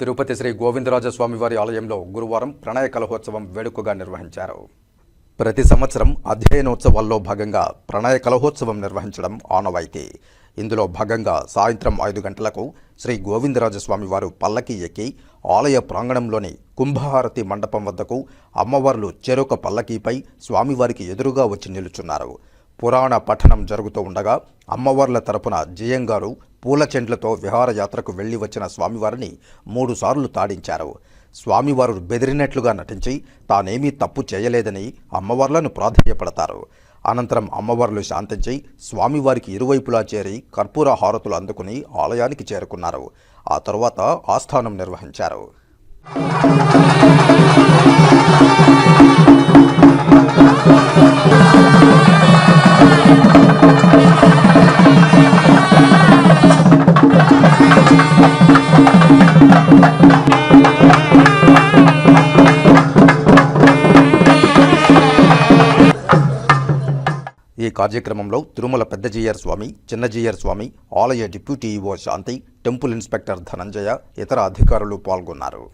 తిరుపతి శ్రీ గోవిందరాజస్వామివారి ఆలయంలో గురువారం ప్రణయ కలహోత్సవం వేడుకగా నిర్వహించారు. ప్రతి సంవత్సరం అధ్యయనోత్సవాల్లో భాగంగా ప్రణయ కలహోత్సవం నిర్వహించడం ఆనవాయితీ. ఇందులో భాగంగా సాయంత్రం ఐదు గంటలకు శ్రీ గోవిందరాజస్వామివారు పల్లకి ఎక్కి ఆలయ ప్రాంగణంలోని కుంభహారతి మండపం వద్దకు అమ్మవార్లు చెరొక పల్లకీపై స్వామివారికి ఎదురుగా వచ్చి నిలుచున్నారు. పురాణ పఠనం జరుగుతూ ఉండగా అమ్మవార్ల తరపున జియంగారు పూల చెండ్లతో విహారయాత్రకు వెళ్ళి వచ్చిన స్వామివారిని మూడుసార్లు తాడించారు. స్వామివారు బెదిరినట్లుగా నటించి తానేమీ తప్పు చేయలేదని అమ్మవార్లను ప్రాధాన్యపడతారు అనంతరం అమ్మవార్లు శాంతించి స్వామివారికి ఇరువైపులా చేరి కర్పూర హారతులు అందుకుని ఆలయానికి చేరుకున్నారు. ఆ తరువాత ఆస్థానం నిర్వహించారు. ఈ కార్యక్రమంలో తిరుమల పెద్దజీయర్ స్వామి చిన్నజీయర్ స్వామి ఆలయ deputy EO Shanti temple inspector Dhananjaya ఇతర అధికారులు పాల్గొన్నారు.